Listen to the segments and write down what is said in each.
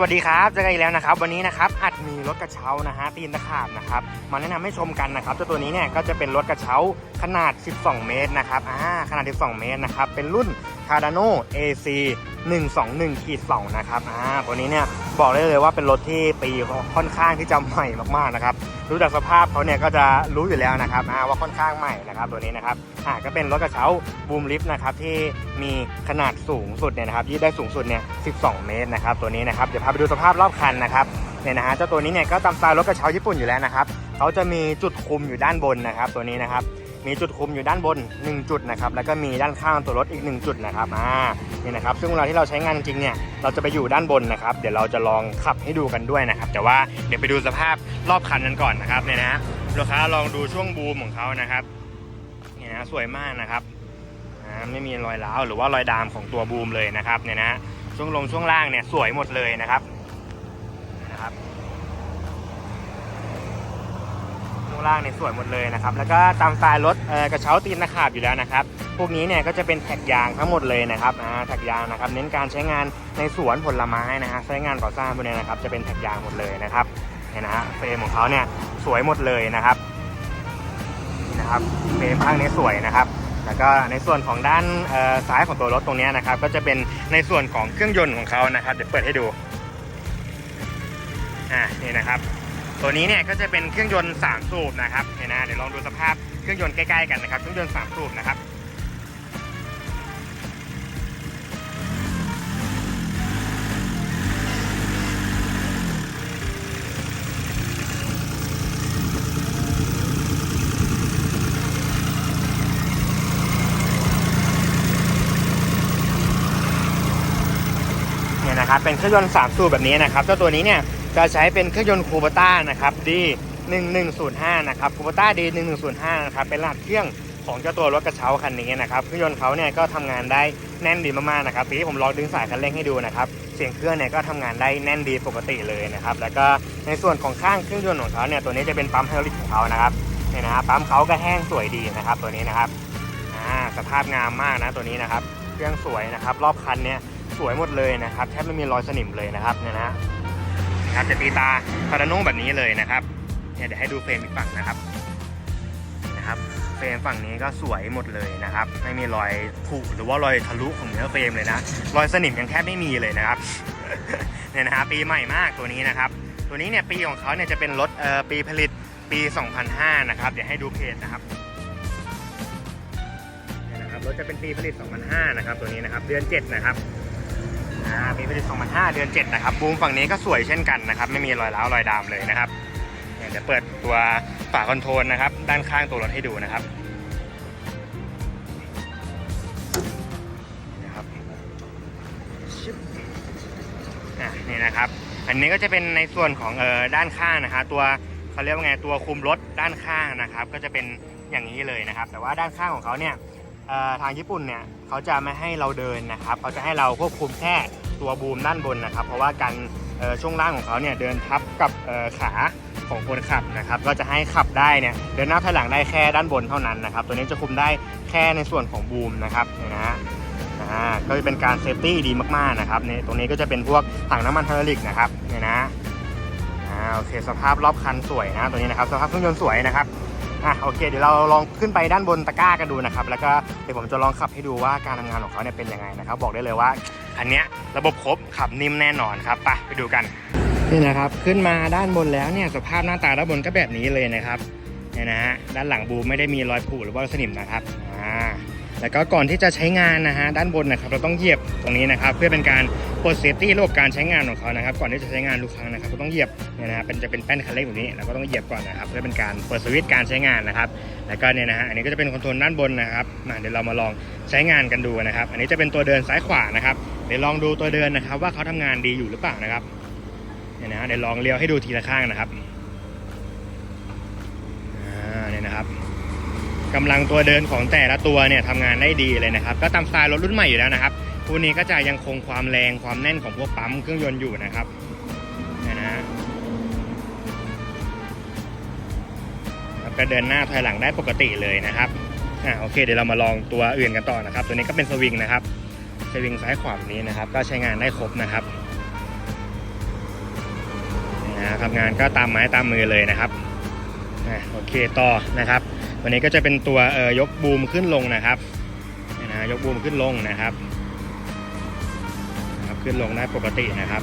วัสดีครับเจอกันอีกแล้วนะครับ วันนี้นะครับอัดมีรถกระเช้านะฮะตีนตะขาบนะครับมาแนะนำให้ชมกันนะครับเจ้าตัวนี้เนี่ยก็จะเป็นรถกระเช้าขนาด 12 เมตรนะครับอ่าขนาด 12 เมตรนะครับเป็นรุ่น Cardano AC 121ขีด2นะครับอ่าตัวนี้เนี่ย บอกได้เลยว่าเป็นรถที่ปีค่อนข้างที่จะใหม่มากๆนะครับดูจากสภาพเขาเนี่ยก็จะรู้อยู่แล้วนะครับว่าค่อนข้างใหม่นะครับตัวนี้นะครับอ่าก็เป็นรถกระเช้าบูมลิฟต์นะครับที่มีขนาดสูงสุดเนี่ยนะครับที่ได้สูงสุดเนี่ย 12 เมตรนะครับตัวนี้นะครับเดี๋ยวพาไปดูสภาพรอบคันนะครับเนี่ยนะฮะเจ้าตัวนี้เนี่ยก็ตามสไตล์รถกระเช้าญี่ปุ่นอยู่แล้วนะครับเขาจะมีจุดคุมอยู่ด้านบนนะครับตัวนี้นะครับ มีจุดคุมอยู่ด้านบน 1 จุดนะครับแล้วก็มีด้านข้างตัวรถอีก 1 จุดนะครับอ่านี่นะครับซึ่งเวลาที่เราใช้งานจริงเนี่ยเราจะไปอยู่ด้านบนนะครับเดี๋ยวเราจะลองขับให้ดูกันด้วยนะครับแต่ว่าเดี๋ยวไปดูสภาพรอบคันนั้นก่อนนะครับเนี่ยนะลูกค้าลองดูช่วงบูมของเขานะครับเนี่ยนะสวยมากนะครับไม่มีรอยร้าวหรือว่ารอยดามของตัวบูมเลยนะครับเนี่ยนะช่วงลงช่วงล่างเนี่ยสวยหมดเลยนะครับ ช่วงล่างเนี่ยสวยหมดเลยนะครับ แล้วก็ตามสไตล์รถกระเช้าตีนตะขาบอยู่แล้วนะครับ พวกนี้เนี่ยก็จะเป็นแท็กยางทั้งหมดเลยนะครับแท็กยางนะครับ เน้นการใช้งานในสวนผลไม้นะฮะ ใช้งานก่อสร้างพวกนี้นะครับ จะเป็นแท็กยางหมดเลยนะครับ เนี่ยนะฮะเฟรมของเขาเนี่ยสวยหมดเลยนะครับ นี่นะครับเฟรมข้างนี้สวยนะครับแล้วก็ในส่วนของด้านซ้ายของตัวรถตรงนี้นะครับ ก็จะเป็นในส่วนของเครื่องยนต์ของเขานะครับ เดี๋ยวเปิดให้ดู อ่า นี่นะครับ ตัวนี้เนี่ยก็จะเป็นเครื่องยนต์3สูบนะครับเนี่ยนะเดี๋ยวลองดูสภาพเครื่องยนต์ใกล้ๆกันนะครับเครื่องยนต์3สูบนะครับเนี่ยนะครับเป็นเครื่องยนต์3สูบแบบนี้นะครับเจ้าตัวนี้เนี่ย จะใช้เป็นเครื่องยนต์คูเบต้านะครับดี1105นะครับคูเบต้าดี1105นะครับเป็นรหัสเครื่องของเจ้าตัวรถกระเช้าคันนี้นะครับเครื่องยนต์เขาเนี่ยก็ทำงานได้แน่นดีมากๆนะครับทีนี้ผมลองดึงสายคันเร่งให้ดูนะครับเสียงเครื่องเนี่ยก็ทำงานได้แน่นดีปกติเลยนะครับแล้วก็ในส่วนของข้างเครื่องยนต์ของเขาเนี่ยตัวนี้จะเป็นปั๊มไฮดรอลิกของเขานะครับเนี่ยนะครับปั๊มเขาก็แห้งสวยดีนะครับตัวนี้นะครับอ่าสภาพงามมากนะตัวนี้นะครับเครื่องสวยนะครับรอบคันเนี่ยสวยหมดเลยนะครับแทบไม่มีรอยสนิมเลยนะครับเนี่ยนะ นะครับจะตีตาคาราโน่แบบนี้เลยนะครับเนี่ยเดี๋ยวให้ดูเฟรมอีกฝั่งนะครับนะครับ เฟรมฝั่งนี้ก็สวยหมดเลยนะครับ ไม่มีรอยผุหรือว่ารอยทะลุของเนื้อเฟรมเลยนะ รอยสนิมยังแทบไม่มีเลยนะครับเนี่ยนะฮะปีใหม่มากตัวนี้นะครับ ตัวนี้เนี่ยปีของเขาเนี่ยจะเป็นรถเอ่อปีผลิตปี 2005 นะครับ เดี๋ยวให้ดูเพจนะครับเนี่ยนะครับรถจะเป็นปีผลิต 2005 นะครับ ตัวนี้นะครับ เดือน 7 นะครับ อ่าปีผลิต2005 เดือน 7 นะครับ บูมฝั่งนี้ก็สวยเช่นกันนะครับ ไม่มีรอยร้าวรอยดามเลยนะครับเดี๋ยวเปิดตัวฝาคอนโทรลนะครับ ด้านข้างตัวรถให้ดูนะครับนะครับอะนี่นะครับ อันนี้ก็จะเป็นในส่วนของเอ่อด้านข้างนะครับตัวเขาเรียกว่าไงตัวคุมรถด้านข้างนะครับ ก็จะเป็นอย่างนี้เลยนะครับ แต่ว่าด้านข้างของเขาเนี่ย ทางญี่ปุ่นเนี่ยเขาจะไม่ให้เราเดินนะครับเขาจะให้เราควบคุมแค่ตัวบูมด้านบนนะครับ เพราะว่าการช่วงล่างของเขาเนี่ยเดินทับกับขาของคนขับนะครับ ก็จะให้ขับได้เนี่ยเดินหน้าถอยหลังได้แค่ด้านบนเท่านั้นนะครับ ตัวนี้จะคุมได้แค่ในส่วนของบูมนะครับเนี่ยนะฮะอ่าก็จะเป็นการเซฟตี้ดีมากๆนะครับเนี่ยตรงนี้ก็จะเป็นพวกถังน้ำมันไฮดรอลิกนะครับเนี่ยนะอ่าโอเคสภาพรอบคันสวยนะตัวนี้นะครับสภาพเครื่องยนต์สวยนะครับ อะโอเค เดี๋ยวเราลองขึ้นไปด้านบนตะกร้ากันดูนะครับ แล้วก็เดี๋ยวผมจะลองขับให้ดูว่าการทำงานของเขาเนี่ยเป็นยังไงนะครับ บอกได้เลยว่า อันเนี้ยระบบครบขับนิ่มแน่นอนครับไปไปดูกันนี่นะครับขึ้นมาด้านบนแล้วเนี่ยสภาพหน้าตาด้านบนก็แบบนี้เลยนะครับเนี่ยนะฮะด้านหลังบูมไม่ได้มีรอยผุหรือว่าสนิมนะครับ แล้วก็ก่อนที่จะใช้งานนะฮะด้านบนนะครับเราต้องเหยียบตรงนี้นะครับเพื่อเป็นการปลดเซฟตี้ระบบการใช้งานของเขานะครับก่อนที่จะใช้งานทุกครั้งนะครับเราต้องเหยียบเนี่ยนะฮะเป็นจะเป็นแป้นคันเร่งแบบนี้เราก็ต้องเหยียบก่อนนะครับเพื่อเป็นการเปิดสวิตช์การใช้งานนะครับแล้วก็เนี่ยนะฮะอันนี้ก็จะเป็นคอนโทรลด้านบนนะครับมาเดี๋ยวเรามาลองใช้งานกันดูนะครับ อันนี้จะเป็นตัวเดินซ้ายขวานะครับเดี๋ยวลองดูตัวเดินนะครับว่าเขาทำงานดีอยู่หรือเปล่านะครับเนี่ยนะฮะเดี๋ยวลองเลี้ยวให้ดูทีละข้างนะครับอ่าเนี่ยนะครับ กำลังตัวเดินของแต่ละตัวเนี่ยทำงานได้ดีเลยนะครับ ก็ตามสไตล์รถรุ่นใหม่อยู่แล้วนะครับคู่นี้ก็จะยังคงความแรงความแน่นของพวกปั๊มเครื่องยนต์อยู่นะครับนะฮะก็เดินหน้าถอยหลังได้ปกติเลยนะครับอ่าโอเคเดี๋ยวเรามาลองตัวอื่นกันต่อนะครับ ตัวนี้ก็เป็นสวิงนะครับสวิงซ้ายขวาแบบนี้นะครับ ก็ใช้งานได้ครบนะครับนะทำงานก็ตามไม้ตามมือเลยนะครับอะโอเคต่อนะครับ วันนี้ก็จะเป็นตัวเอ่อยกบูมขึ้นลงนะครับนี่นะยกบูมขึ้นลงนะครับนะครับ ขึ้นลงได้ปกตินะครับ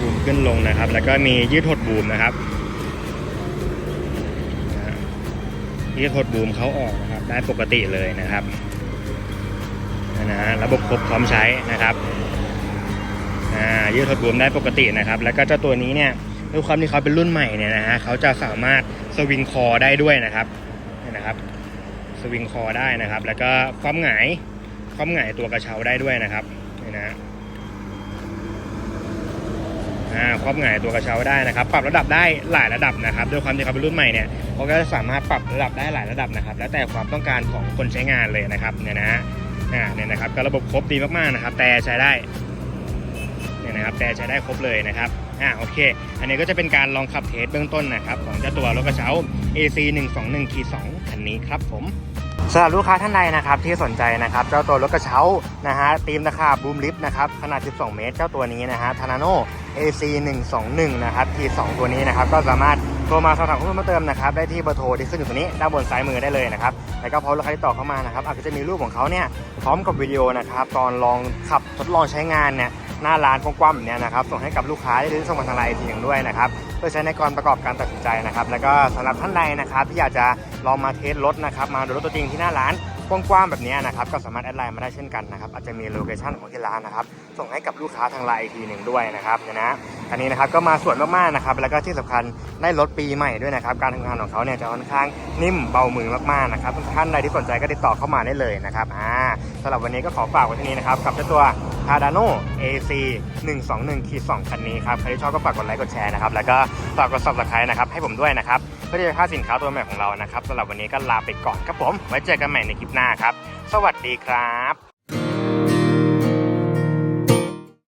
บูมขึ้นลงนะครับ แล้วก็มียืดหดบูมนะครับยืดหดบูมเขาออกนะครับ ได้ปกติเลยนะครับนะฮะระบบครบพร้อมใช้นะครับอ่ายืดหดบูมได้ปกตินะครับ แล้วก็เจ้าตัวนี้เนี่ยด้วยความที่เขาเป็นรุ่นใหม่เนี่ยนะฮะเขาจะสามารถ สวิงคอได้ด้วยนะครับนี่นะครับสวิงคอได้นะครับ แล้วก็ความหงายความหงายตัวกระเช้าได้ด้วยนะครับนี่นะฮะความหงายตัวกระเช้าได้นะครับ ปรับระดับได้หลายระดับนะครับด้วยความที่เขาเป็นรุ่นใหม่เนี่ยเขาก็จะสามารถปรับระดับได้หลายระดับนะครับ แล้วแต่ความต้องการของคนใช้งานเลยนะครับเนี่ยนะฮะอ่าเนี่ยนะครับก็ระบบครบดีมากๆนะครับ แต่ใช้ได้เนี่ยนะครับแต่ใช้ได้ครบเลยนะครับ อ่าโอเค อันนี้ก็จะเป็นการลองขับเทสเบื้องต้นนะครับของเจ้าตัวรถกระเช้า AC 1 2 1 2คันนี้ครับผมสำหรับลูกค้าท่านใดนะครับที่สนใจนะครับเจ้าตัวรถกระเช้านะฮะตีมราคาบูมลิฟต์นะครับขนาด 12 เมตร เจ้าตัวนี้นะฮะทานาโน AC 121นะครับที2ตัวนี้นะครับก็สามารถโทรมาสอบถามข้อมูลเพิ่มเติมนะครับได้ที่เบอร์โทรที่ขึ้นอยู่ตรงนี้ด้านบนซ้ายมือได้เลยนะครับแล้วก็พอลูกค้าที่ต่อเข้ามานะครับอาจจะมีรูปของเขาเนี่ยพร้อมกับวิดีโอนะครับตอนลองขับทดลองใช้งานเนี่ย หน้าร้านกว้างๆแบบเนี้ยนะครับส่งให้กับลูกค้าได้ดูส่งมาทางไลน์อีกทีหนึ่งด้วยนะครับเพื่อใช้ในการประกอบการตัดสินใจนะครับแล้วก็สำหรับท่านใดนะครับที่อยากจะลองมาเทสรถนะครับมาดูรถตัวจริงที่หน้าร้านกว้างๆแบบนี้นะครับก็สามารถแอดไลน์มาได้เช่นกันนะครับอาจจะมีโลเคชั่นของที่ร้านนะครับส่งให้กับลูกค้าทางไลน์อีกทีหนึ่งด้วยนะครับนะนะ อันนี้นะครับก็มาสวยมากๆนะครับแล้วก็ที่สำคัญได้รถปีใหม่ด้วยนะครับการทำงานของเขาเนี่ยจะค่อนข้างนิ่มเบามือมากๆนะครับท่านใดที่สนใจก็ติดต่อเข้ามาได้เลยนะครับอ่าสำหรับวันนี้ก็ขอฝากไว้ที่นี้นะครับกับเจ้าตัว c a d a n o AC 121ขีด2คันนี้ครับใครที่ชอบก็ฝากกดไลค์กดแชร์นะครับแล้วก็ฝากกด subscribe นะครับให้ผมด้วยนะครับเพื่อที่จะค่าสินค้าตัวใหม่ของเรานะครับสำหรับวันนี้ก็ลาไปก่อนครับผม ไว้เจอกันใหม่ในคลิปหน้าครับ สวัสดีครับ